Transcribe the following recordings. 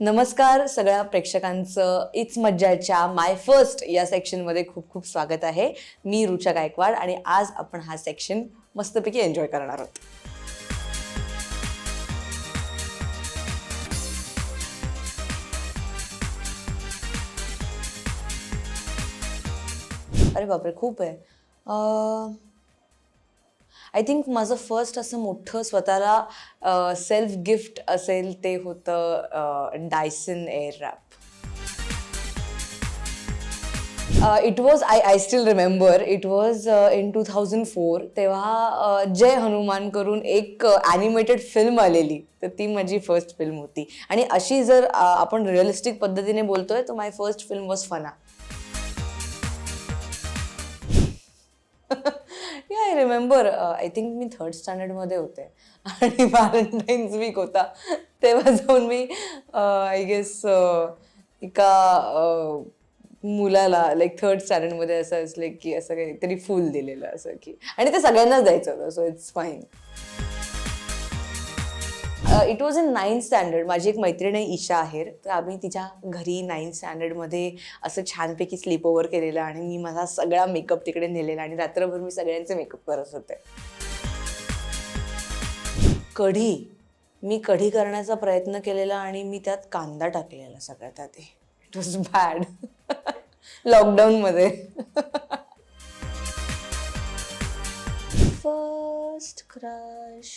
नमस्कार सगळ्या प्रेक्षकांचं. इच मज्जाच्या माय फर्स्ट या सेक्शनमध्ये खूप खूप स्वागत आहे. मी रुचा गायकवाड आणि आज आपण हा सेक्शन मस्तपैकी एन्जॉय करणार आहोत. अरे बापरे खूप आहे. आय थिंक माझं फर्स्ट असं मोठं स्वतःला सेल्फ गिफ्ट असेल ते होतं Dyson air wrap it was I I still remember it was in two thousand four तेव्हा जय हनुमान करून एक ॲनिमेटेड फिल्म आलेली. तर ती माझी फर्स्ट फिल्म होती. आणि अशी जर आपण रिअलिस्टिक पद्धतीने बोलतोय तर my first film was Fanaa I remember I think me third स्टँडर्डमध्ये होते. आणि व्हॅलेंटाईन्स वीक होता. तेव्हा जाऊन मी आय गेस एका मुलाला लाईक थर्ड स्टँडर्डमध्ये असं असलं की असं काहीतरी फुल दिलेलं असं की. आणि ते सगळ्यांनाच द्यायचं होतं so it's fine it was in ninth standard माझी एक मैत्रीण आहे ईशा आहेर. तर आम्ही तिच्या घरी नाईन्थ स्टँडर्डमध्ये असं छानपैकी स्लीप ओव्हर केलेलं आणि मी माझा सगळा मेकअप तिकडे नेलेला आणि रात्रभर मी सगळ्यांचे मेकअप करत होते. कढी. मी कढी करण्याचा प्रयत्न केलेला आणि मी त्यात कांदा टाकलेला सगळ्यात आधी. इट वॉज बॅड लॉकडाऊनमध्ये first crush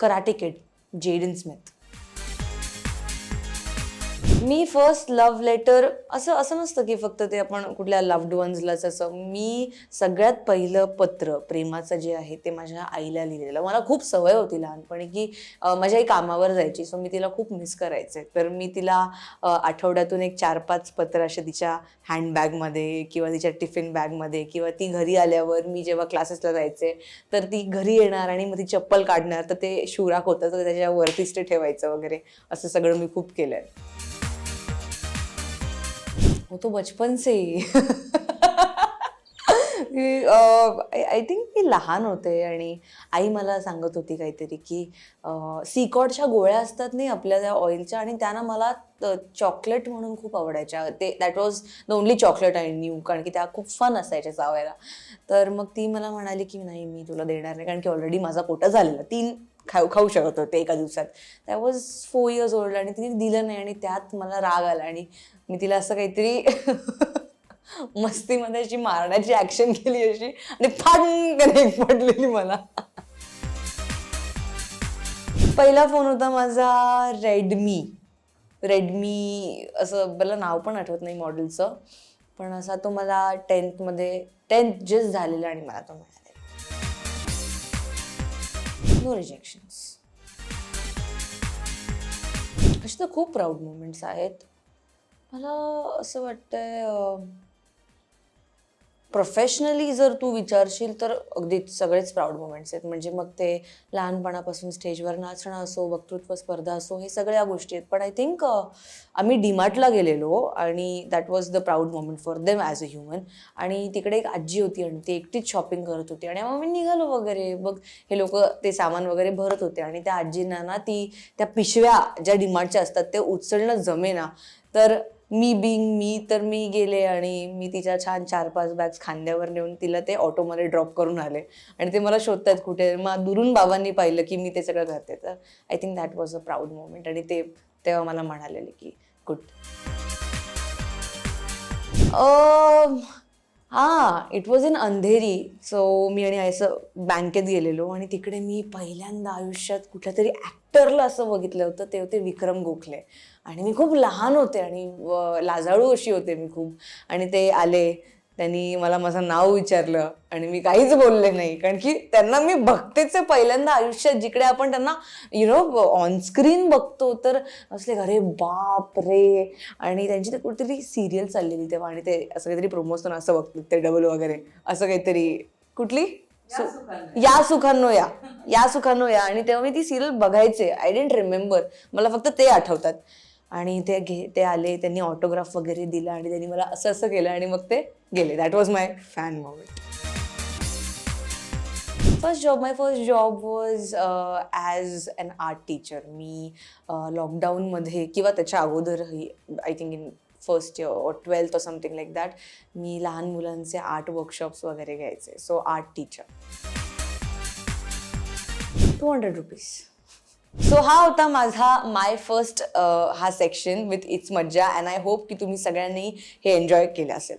karate kid Jaden Smith. मी फर्स्ट लव्ह लेटर असं असं नसतं की फक्त ते आपण कुठल्या लव्ड वन्सलाच असं. मी सगळ्यात पहिलं पत्र प्रेमाचं जे आहे ते माझ्या आईला लिहिलेलं. मला खूप सवय होती लहानपणी की माझ्या आई कामावर जायची सो मी तिला खूप मिस करायचे. तर मी तिला आठवड्यातून एक चार पाच पत्र असे तिच्या हँडबॅगमध्ये किंवा तिच्या टिफिन बॅगमध्ये किंवा ती घरी आल्यावर मी जेव्हा क्लासेसला जायचे तर ती घरी येणार आणि मग ती चप्पल काढणार तर ते शुराक होतं तर त्याच्या वरतीच ते ठेवायचं वगैरे असं सगळं मी खूप केलंय. वो तो बचपन से ही आय थिंक मी लहान होते आणि आई मला सांगत होती काहीतरी की सीकॉडच्या गोळ्या असतात नाही आपल्या त्या ऑइलच्या आणि त्यांना मला चॉकलेट म्हणून खूप आवडायच्या. ते that was the only chocolate I knew कारण की त्या खूप फन असायच्या चावायला. तर मग ती मला म्हणाली की नाही मी तुला देणार नाही कारण की ऑलरेडी माझा कोटा झालेला. तीन खाऊ खाऊ शकत होते एका दिवसात. त्या वॉज फोर इयर्स ओल्ड आणि तिने दिलं नाही आणि त्यात मला राग आला आणि मी तिला असं काहीतरी मस्तीमध्ये अशी मारण्याची ऍक्शन केली अशी आणि फाटकन एक पडलेली मला. पहिला फोन होता माझा रेडमी रेडमी असं मला नाव पण आठवत नाही मॉडेलचं पण असा तो मला टेन्थमध्ये टेन्थ जस्ट झालेला आणि मला तो मिळाला. नो रिजेक्शन्स असे तर खूप प्राऊड मुमेंट्स आहेत. मला असं वाटतंय प्रोफेशनली जर तू विचारशील तर अगदीच सगळेच प्राऊड मुमेंट्स आहेत. म्हणजे मग ते लहानपणापासून स्टेजवर नाचणं असो वक्तृत्व स्पर्धा असो हे सगळ्या गोष्टी आहेत. पण आय थिंक आम्ही डीमार्टला गेलेलो आणि that was the proud moment for them as a human आणि तिकडे एक आजी होती आणि ती एकटीच शॉपिंग करत होती. आणि मग मी निघालो वगैरे. मग हे लोक ते सामान वगैरे भरत होते आणि त्या आजींना ना ती त्या पिशव्या ज्या डिमार्टच्या असतात ते उचलणं जमेना. तर मी बिंग मी तर मी गेले आणि मी तिच्या छान चार पाच बॅग्स खांद्यावर नेऊन तिला ते ऑटोमध्ये ड्रॉप करून आले. आणि ते मला शोधतात कुठे. मग दुरून बाबांनी पाहिलं की मी ते सगळं करते तर I think that was a proud moment आणि ते तेव्हा मला म्हणालेले की गुड हां it was in Andheri. So मी आणि असं बँकेत गेलेलो आणि तिकडे मी पहिल्यांदा आयुष्यात कुठल्या तरी ॲक्टरला असं बघितलं होतं ते होते विक्रम गोखले. आणि मी खूप लहान होते आणि लाजाळू अशी होते मी खूप. आणि ते आले त्यांनी मला माझं नाव विचारलं आणि मी काहीच बोलले नाही. कारण की त्यांना मी बघतेच पहिल्यांदा आयुष्यात जिकडे आपण त्यांना यु नो ऑनस्क्रीन बघतो तर असले अरे बाप रे. आणि त्यांची ते कुठेतरी सिरियल चाललेली तेव्हा आणि ते असं काहीतरी प्रमोशन असं बघतात ते डबल वगैरे. असं काहीतरी. कुठली? या सुखांनो या. या सुखांनो या. आणि तेव्हा मी ती सिरियल बघायचे. आय डेंट रिमेंबर मला फक्त ते आठवतात. आणि ते घे ते आले त्यांनी ऑटोग्राफ वगैरे दिला आणि त्यांनी मला असं असं केलं आणि मग ते गेले. That was my fan moment first job my first job was as an art teacher me uh, लॉकडाऊनमध्ये किंवा त्याच्या अगोदरही I think in first year और ट्वेल्थ और समथिंग लाईक दॅट मी लहान मुलांचे आर्ट वर्कशॉप्स वगैरे घ्यायचे. So art teacher two hundred rupees so हा होता माझा माय फर्स्ट uh, हा सेक्शन विथ इट्स मज्जा अँड आय होप की तुम्ही सगळ्यांनी हे एन्जॉय केलं असेल.